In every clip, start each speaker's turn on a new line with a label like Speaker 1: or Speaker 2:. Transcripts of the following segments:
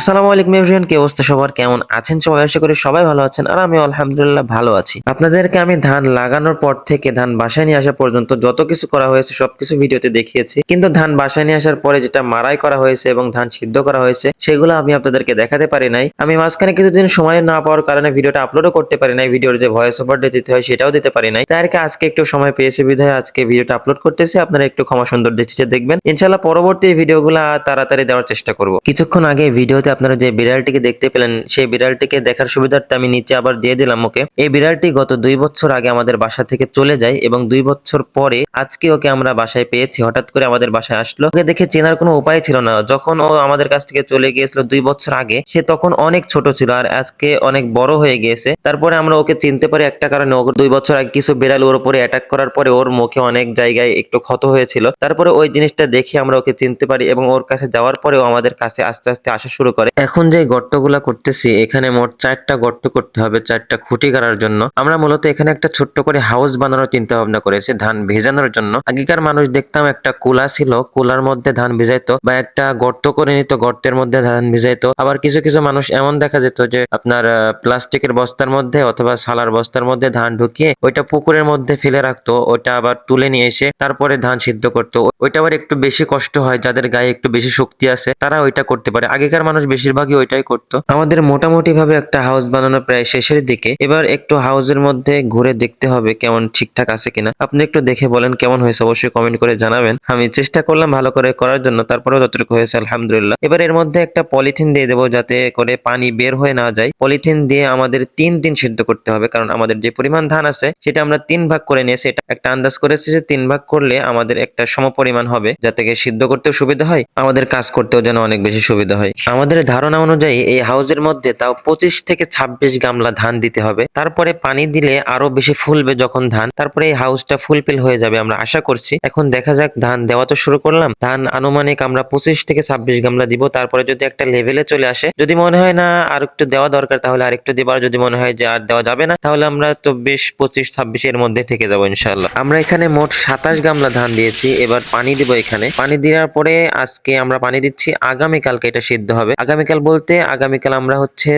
Speaker 1: আসসালামু আলাইকুম এভরিওয়ান কি অবস্থা সবার? কেমন আছেন সবাই? আশা করি সবাই ভালো আছেন আর আমি আলহামদুলিল্লাহ ভালো আছি। আপনাদেরকে আমি ধান লাগানোর পর থেকে ধান বাসায় নিয়ে আসা পর্যন্ত যত কিছু করা হয়েছে, সবকিছু ভিডিওতে দেখিয়েছি। কিন্তু ধান বাসায় নিয়ে আসার পরে যেটা মারাই করা হয়েছে এবং ধান সিদ্ধ করা হয়েছে, সেগুলো আমি আপনাদেরকে দেখাতে পারি নাই। আমি মাঝখানে কিছুদিন সময় না পাওয়ার কারণে ভিডিওটা আপলোডও করতে পারি নাই, ভিডিওর যে ভয়েস ওভার দিতে হয় সেটাও দিতে পারি নাই। তাই আজকে একটু সময় পেয়েছে বিধায় আজকে ভিডিওটা আপলোড করতেছি, আপনারা একটু ক্ষমা সুন্দর দৃষ্টিতে দেখবেন। ইনশাল্লাহ পরবর্তী ভিডিওগুলো তাড়াতাড়ি দেওয়ার চেষ্টা করব। কিছুক্ষণ আগে ভিডিওতে আপনারা যে বিড়ালটিকে দেখতে পেলেন, সেই বিড়ালটিকে দেখার সুবিধার্থে আমি নিচে আবার দিয়ে দিলাম ওকে। এই বিড়ালটি গত দুই বছর আগে আমাদের বাসা থেকে চলে যায় এবং দুই বছর পরে আজকে ওকে আমরা বাসায় পেয়েছি। হঠাৎ করে আমাদের বাসায় আসলো। ওকে দেখে চেনার কোনো উপায় ছিল না। যখন ও আমাদের কাছ থেকে চলে গিয়েছিল দুই বছর আগে, সে তখন অনেক ছোট ছিল আর আজকে অনেক বড় হয়ে গিয়েছে। তারপরে আমরা ওকে চিনতে পারি একটা কারণে ও দুই বছর আগে কিছু বিড়াল ওর উপরে অ্যাটাক করার পরে ওর মুখে অনেক জায়গায় একটু ক্ষত হয়েছিল। তারপরে ওই জিনিসটা দেখে আমরা ওকে চিনতে পারি এবং ওর কাছে যাওয়ার পরেও আমাদের কাছে আস্তে আস্তে আসা শুরু করে। এখন যে গর্তগুলা করতেছি, এখানে মোট চারটা গর্ত করতে হবে, চারটা খুঁটি গাড়ার জন্য। আমরা মূলত এখানে একটা ছোট্ট করে হাউস বানানোর চিন্তা ভাবনা করেছি, ধান ভেজানোর জন্য। আগেকার মানুষ দেখতাম একটা কুলা ছিল, কুলার মধ্যে ধান ভিজাইতো বা একটা গর্ত করে নিত, গর্তের মধ্যে ধান ভিজাইতো। আবার কিছু কিছু মানুষ এমন দেখা যেত যে, আপনার প্লাস্টিকের বস্তার মধ্যে অথবা সালার বস্তার মধ্যে ধান ঢুকিয়ে ওইটা পুকুরের মধ্যে ফেলে রাখতো, ওইটা আবার তুলে নিয়ে এসে তারপরে ধান সিদ্ধ করতো। ওইটা আবার একটু বেশি কষ্ট হয়, যাদের গায়ে একটু বেশি শক্তি আছে, তারা ওইটা করতে পারে। আগেকার মানুষ বেশিরভাগই ওইটাই করতো। আমাদের মোটামুটি ভাবে একটা হাউস বানানো প্রায় শেষের দিকে। এবার একটু হাউসের মধ্যে ঘুরে দেখতে হবে কেমন ঠিকঠাক আছে কিনা। আপনি একটু দেখে বলেন কেমন হয়েছে, অবশ্যই কমেন্ট করে জানাবেন। আমি চেষ্টা করলাম ভালো করে করার জন্য, তারপরেও যতটুকু হয়েছে, আলহামদুলিল্লাহ। এবার এর মধ্যে একটা পলিথিন দিয়ে দেবো যাতে করে পানি বের হয়ে না যায়। পলিথিন দিয়ে আমাদের তিন দিন সিদ্ধ করতে হবে, কারণ আমাদের যে পরিমাণ ধান আছে, সেটা আমরা তিন ভাগ করে নিয়েছি। এটা একটা আন্দাজ করেছি যে তিন ভাগ করলে আমাদের একটা সম পরিমাণ হবে, যাতে সিদ্ধ করতেও সুবিধা হয়, আমাদের কাজ করতেও যেন অনেক বেশি সুবিধা হয়। আমাদের ধারণা অনুযায়ী এই হাউসের মধ্যে তাও পঁচিশ থেকে ছাব্বিশ গামলা ধান দিতে হবে। তারপরে পানি দিলে আরও বেশি ফুলবে যখন ধান। তারপরে এই হাউসটা ফুলফিল হয়ে যাবে আমরা আশা করছি। এখন দেখা যাক, ধান দেওয়া তো শুরু করলাম। ধান আনুমানিক আমরা পঁচিশ থেকে ছাব্বিশ গামলা দিব। তারপরে যদি একটা লেভেলে চলে আসে, যদি মনে হয় না আর একটু দেওয়া দরকার, তাহলে আর একটু দেবার। যদি মনে হয় যে আর দেওয়া যাবে না, তাহলে আমরা চব্বিশ পঁচিশ, ছাব্বিশ এর মধ্যে থেকে যাব ইনশাল্লাহ আমরা এখানে মোট সাতাশ গামলা ধান দিয়েছি। এবার পানি দিব এখানে। পানি দেওয়ার পরে আজকে আমরা পানি দিচ্ছি। আগামীকালকে এটা সিদ্ধ হবে। আগামীকাল বলতে আগামীকাল আমরা হচ্ছে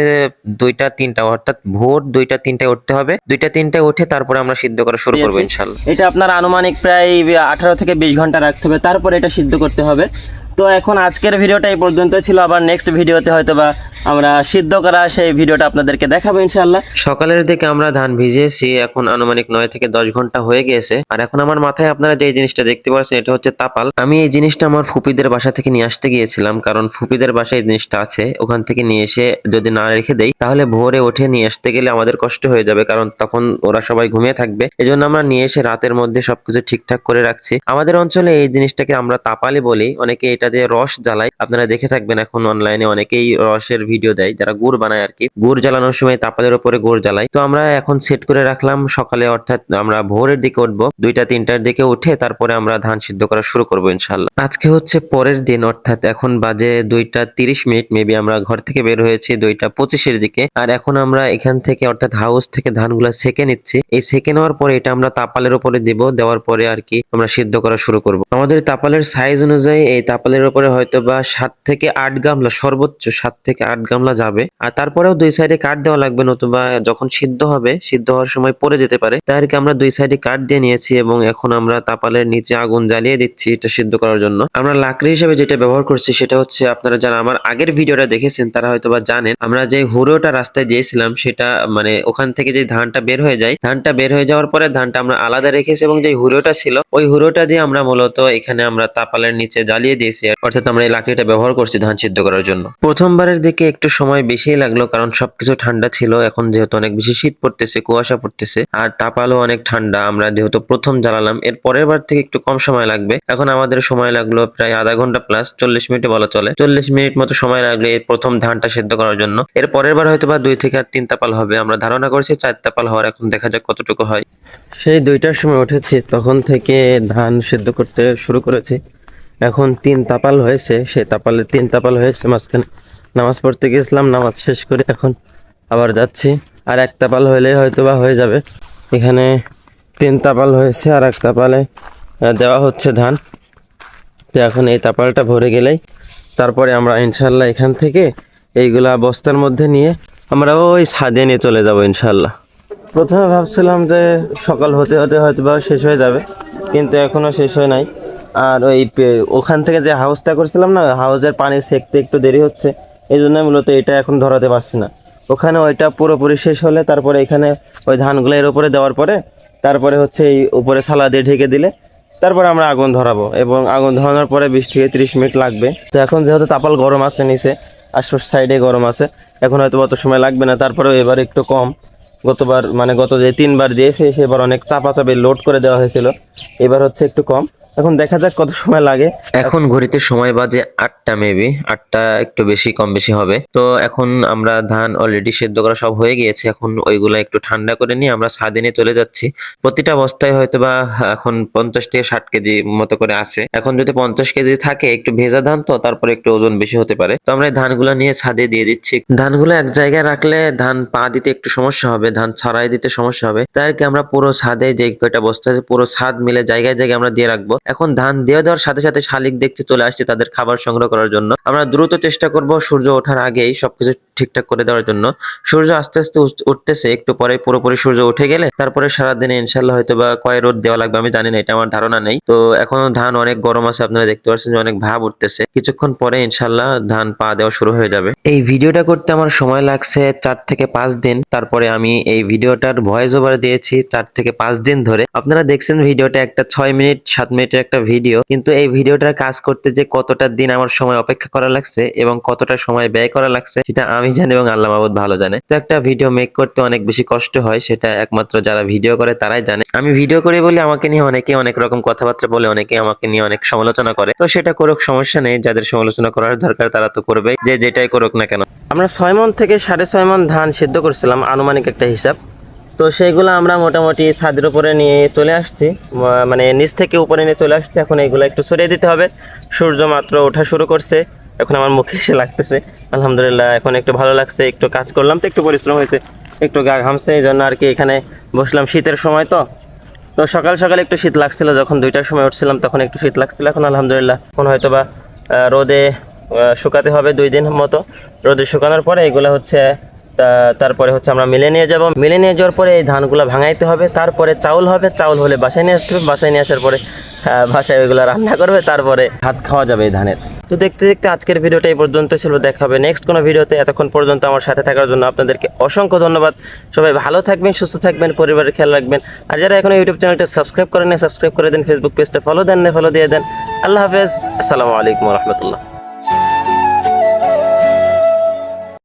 Speaker 1: দুইটা তিনটা অর্থাৎ ভোর দুইটা তিনটায় উঠতে হবে। দুইটা তিনটায় উঠে তারপরে আমরা সিদ্ধ করা শুরু করব। ইনশাল্লাহ।
Speaker 2: এটা আপনার আনুমানিক প্রায় আঠারো থেকে বিশ ঘণ্টা রাখতে হবে। তারপরে এটা সিদ্ধ করতে হবে। তো এখন আজকের ভিডিওটা এই পর্যন্ত ছিল। আবার নেক্সট ভিডিওতে হয়তো বা আমরা সিদ্ধ করা সেই ভিডিওটা আপনাদেরকে দেখাবো ইনশাল্লাহ
Speaker 1: সকালের দিকে আমরা ধান ভিজিয়েছি, এখন আনুমানিক নয় থেকে দশ ঘণ্টা হয়ে গিয়েছে। আর এখন আমার মাথায় আপনারা যে জিনিসটা দেখতে পাচ্ছেন, এটা হচ্ছে তাপাল। আমি এই জিনিসটা আমার ফুপিদের বাসা থেকে নিয়ে আসতে গিয়েছিলাম, কারণ ফুপিদের বাসায় এই জিনিসটা আছে। ওখান থেকে নিয়ে এসে যদি না রেখে দেই, তাহলে ভোরে উঠে নিয়ে আসতে গেলে আমাদের কষ্ট হয়ে যাবে, কারণ তখন ওরা সবাই ঘুমিয়ে থাকবে। এজন্য আমরা নিয়ে এসে রাতের মধ্যে সবকিছু ঠিকঠাক করে রাখছি। আমাদের অঞ্চলে এই জিনিসটাকে আমরা তাপালি বলি। অনেকে এটা দিয়ে রস জ্বালায়। আপনারা দেখে থাকবেন এখন অনলাইনে অনেকেই রসের ভিডিও দেয়, যারা গুড় বানায় আর কি। গুড় জ্বালানোর সময় তাপালের উপরে গুড় জ্বালাই তো আমরা এখন সেট করে রাখলাম, সকালে অর্থাৎ আমরা ভোরের দিকে উঠবো, দুইটা, তিনটার দিকে উঠে তারপরে আমরা ধান সিদ্ধ করা শুরু করব ইনশাল্লাহ আজকে হচ্ছে পরের দিন, অর্থাৎ এখন বাজে দুইটা তিরিশ মিনিট মেবি আমরা ঘর থেকে বের হয়েছি দুইটা পঁচিশের দিকে। আর এখন আমরা এখান থেকে, অর্থাৎ হাউস থেকে ধানগুলা সেকে নিচ্ছি। এই সেকে নেওয়ার পরে এটা আমরা তাপালের উপরে দিব, দেওয়ার পরে আর কি আমরা সিদ্ধ করা শুরু করব। আমাদের তাপালের সাইজ অনুযায়ী এই তাপালের উপরে হয়তো বা সাত থেকে আট গামলা সর্বোচ্চ সাত থেকে আট গামলা যাবে। আর তারপরেও দুই সাইডে কাঠ দেওয়া লাগবে, নতুবা যখন সিদ্ধ হবে, সিদ্ধ হওয়ার সময় পড়ে যেতে পারে। তাই আর কি আমরা দুই সাইডে কাঠ দিয়ে নিয়েছি এবং এখন আমরা তাপালের নিচে আগুন জ্বালিয়ে দিচ্ছি এটা সিদ্ধ করার জন্য। আমরা লাকড়ি হিসেবে যেটা ব্যবহার করছি সেটা হচ্ছে আপনারা যারা আমার আগের ভিডিওটা দেখেছেন, তারা হয়তো বা জানেন, আমরা যে হুড়োটা রাস্তায় দিয়েছিলাম, সেটা মানে ওখান থেকে যে ধানটা বের হয়ে যায়, ধানটা বের হয়ে যাওয়ার পরে ধানটা আমরা আলাদা রেখেছি এবং যে হুড়োটা ছিল, ওই হুড়োটা দিয়ে আমরা মূলত এখানে আমরা তাপালের নিচে জ্বালিয়ে দিয়েছি। অর্থাৎ আমরা এই লাকড়িটা ব্যবহার করছি ধান সিদ্ধ করার জন্য। প্রথমবারের দিকে একটু সময় বেশি লাগল কারণ সবকিছু ঠান্ডা ছিল। এখন যেহেতু অনেক বেশি শীত পড়তেছে, কুয়াশা পড়তেছে, আর তাপালও অনেক ঠান্ডা, আমরা যেহেতু প্রথম জ্বালালাম এর পরের বার থেকে একটু কম সময় লাগবে। এখন আমাদের সময় লাগল প্রায় আধা ঘণ্টা প্লাস চল্লিশ মিনিটে বলা চলে। চল্লিশ মিনিট মতো সময় লাগল এই প্রথম ধানটা সেদ্ধ করার জন্য। এর পরের বার হয়তো বা দুই থেকে আর তিন তাপাল হবে। আমরা ধারণা করছি চার তাপাল হওয়ার, এখন দেখা যাক কতটুকু হয়। সেই দুইটার সময় উঠেছি, তখন থেকে ধান সেদ্ধ করতে শুরু করেছি। এখন তিন তাপাল হয়েছে, সেই তাপালে তিন তাপাল হয়েছে মাঝখানে। নামাজ পড়তে গেছিলাম, নামাজ শেষ করে এখন আবার যাচ্ছি। আর এক তাপাল হলে হয়তো বা হয়ে যাবে। এখানে তিন তাপাল হয়েছে আর এক তাপালে দেওয়া হচ্ছে ধান। তো এখন এই তাপালটা ভরে গেলেই তারপরে আমরা ইনশাল্লাহ এখান থেকে
Speaker 2: এইগুলা বস্তার মধ্যে নিয়ে আমরা ওই ছাদে নিয়ে চলে যাব ইনশাল্লাহ। প্রথমে ভাবছিলাম যে সকাল হতে হতে হয়তো বা শেষ হয়ে যাবে, কিন্তু এখনও শেষ হয় নাই। আর ওই ওখান থেকে যে হাউসটা করছিলাম না হাউসের পানি সেকতে একটু দেরি হচ্ছে। এই জন্য মূলত এটা এখন ধরাতে পারছি না। ওখানে ওইটা পুরোপুরি শেষ হলে তারপরে এখানে ওই ধানগুলো এর উপরে দেওয়ার পরে তারপরে হচ্ছে এই উপরে সালা দিয়ে ঢেকে দিলে তারপরে আমরা আগুন ধরাবো এবং আগুন ধরানোর পরে বিশ থেকে তিরিশ মিনিট লাগবে। তো এখন যেহেতু তাপাল গরম আছে নিচে আর সাইডে গরম আছে, এখন হয়তো অত সময় লাগবে না, তারপরেও এবার একটু কম। গতবার মানে গত যে তিনবার দিয়েছে, সেবার অনেক চাপা চাপে লোড করে দেওয়া হয়েছিল। এবার হচ্ছে একটু কম। এখন দেখা যাক কত সময় লাগে।
Speaker 1: এখন ঘড়িতে সময় বাজে আটটা মেবি আটটা একটু বেশি, কম বেশি হবে। তো এখন আমরা ধান অলরেডি সেদ্ধ করা সব হয়ে গিয়েছে। এখন ওইগুলো একটু ঠান্ডা করে নিয়ে আমরা ছাদে নিয়ে চলে যাচ্ছি। প্রতিটা বস্তায় হয়তো বা এখন পঞ্চাশ থেকে ষাট কেজি মতো করে আছে। এখন যদি পঞ্চাশ কেজি থাকে, একটু ভেজা ধান তো, তারপরে একটু ওজন বেশি হতে পারে। তো আমরা এই ধানগুলো নিয়ে ছাদে দিয়ে দিচ্ছি। ধানগুলো এক জায়গায় রাখলে ধান পা দিতে একটু সমস্যা হবে, ধান ছড়াই দিতে সমস্যা হবে। তাই আর কি আমরা পুরো ছাদে যে কয়টা বস্তা আছে, পুরো ছাদ মিলে জায়গায় জায়গায় আমরা দিয়ে রাখব। এখন ধান দিয়ে দেওয়ার সাথে সাথে শালিক দেখতে চলে আসছে তাদের খাবার সংগ্রহ করার জন্য। আমরা দ্রুত চেষ্টা করব সূর্য ওঠার আগেই সবকিছু ঠিকঠাক করে দেওয়ার জন্য। সূর্য আস্তে আস্তে উঠতেছে, একটু পরে পুরোপুরি সূর্য উঠে গেলে তারপরে সারাদিনে ইনশাল্লাহ হয়তো বা কয় রোদ দেওয়া লাগবে আমি জানি না, এটা আমার ধারণা নেই। তো এখনও ধান অনেক গরম আছে, আপনারা দেখতে পাচ্ছেন যে অনেক ভাব উঠতেছে। কিছুক্ষণ পরে ইনশাল্লাহ ধান পা দেওয়া শুরু হয়ে যাবে। এই ভিডিওটা করতে আমার সময় লাগছে চার থেকে পাঁচ দিন। তারপরে আমি এই ভিডিওটার ভয়েস ওভার দিয়েছি চার থেকে পাঁচ দিন ধরে। আপনারা দেখছেন ভিডিওটা একটা ছয় মিনিট, সাত মিনিটের একটা ভিডিও। কিন্তু এই ভিডিওটার কাজ করতে যে কতটা দিন আমার সময় অপেক্ষা করা লাগছে এবং কতটা সময় ব্যয় করা লাগছে, সেটা আমি জানি এবং আল্লাহ মাহবুদ ভালো জানে। তো একটা ভিডিও মেক করতে অনেক বেশি কষ্ট হয়, সেটা একমাত্র যারা ভিডিও করে তারাই জানে। আমি ভিডিও করি বলে, আমাকে নিয়ে অনেকে অনেক রকম কথাবার্তা বলে অনেকে আমাকে নিয়ে অনেক সমালোচনা করে। তো সেটা করুক, সমস্যা নেই, যাদের সমালোচনা করার দরকার তারা তো করবে। যে যেটাই করুক না কেন। আমরা ছয় মন থেকে সাড়ে ছয় মন ধান সিদ্ধ করছিলাম, আনুমানিক একটা হিসাব। তো সেইগুলো আমরা মোটামুটি ছাদের উপরে নিয়ে চলে আসছি। মানে নিচ থেকে উপরে নিয়ে চলে আসছি। এখন এইগুলো একটু সরিয়ে দিতে হবে। সূর্য মাত্র ওঠা শুরু করছে। এখন আমার মুখে এসে লাগতেছে। আলহামদুলিল্লাহ, এখন একটু ভালো লাগছে, একটু কাজ করলাম তো, একটু পরিশ্রম হয়েছে, একটু গা ঘামছে, এই জন্য আর কি এখানে বসলাম শীতের সময় তো। তো সকাল সকাল একটু শীত লাগছিল, যখন দুইটার সময় উঠছিলাম তখন একটু শীত লাগছিল, এখন আলহামদুলিল্লাহ, এখন হয়তো বা রোদে শুকাতে হবে দুই দিন মতো। রোদে শুকানোর পরে এগুলো হচ্ছে তারপরে হচ্ছে আমরা মিলে নিয়ে যাব। মিলে নিয়ে যাওয়ার পরে এই ধানগুলো ভাঙাইতে হবে, তারপরে চাউল হবে, চাউল হলে বাসায় নিয়ে আসতে হবে, বাসায় নিয়ে আসার পরে আহ, বাসায় ওইগুলো রান্না করবে তারপরে ভাত খাওয়া যাবে এই ধানের। তো দেখতে দেখতে আজকের ভিডিওটা এই পর্যন্ত ছিল দেখা হবে নেক্সট কোনো ভিডিওতে। এতক্ষণ পর্যন্ত আমার সাথে থাকার জন্য আপনাদেরকে অসংখ্য ধন্যবাদ। সবাই ভালো থাকবেন সুস্থ থাকবেন পরিবারের খেয়াল রাখবেন। আর যারা এখন ইউটিউব চ্যানেলটা সাবস্ক্রাইব করেন সাবস্ক্রাইব করে দেন ফেসবুক পেজটা ফলো দেন না ফলো দিয়ে দেন। আল্লাহ হাফেজ আসসালামু আলাইকুম রহমতুল্লাহ।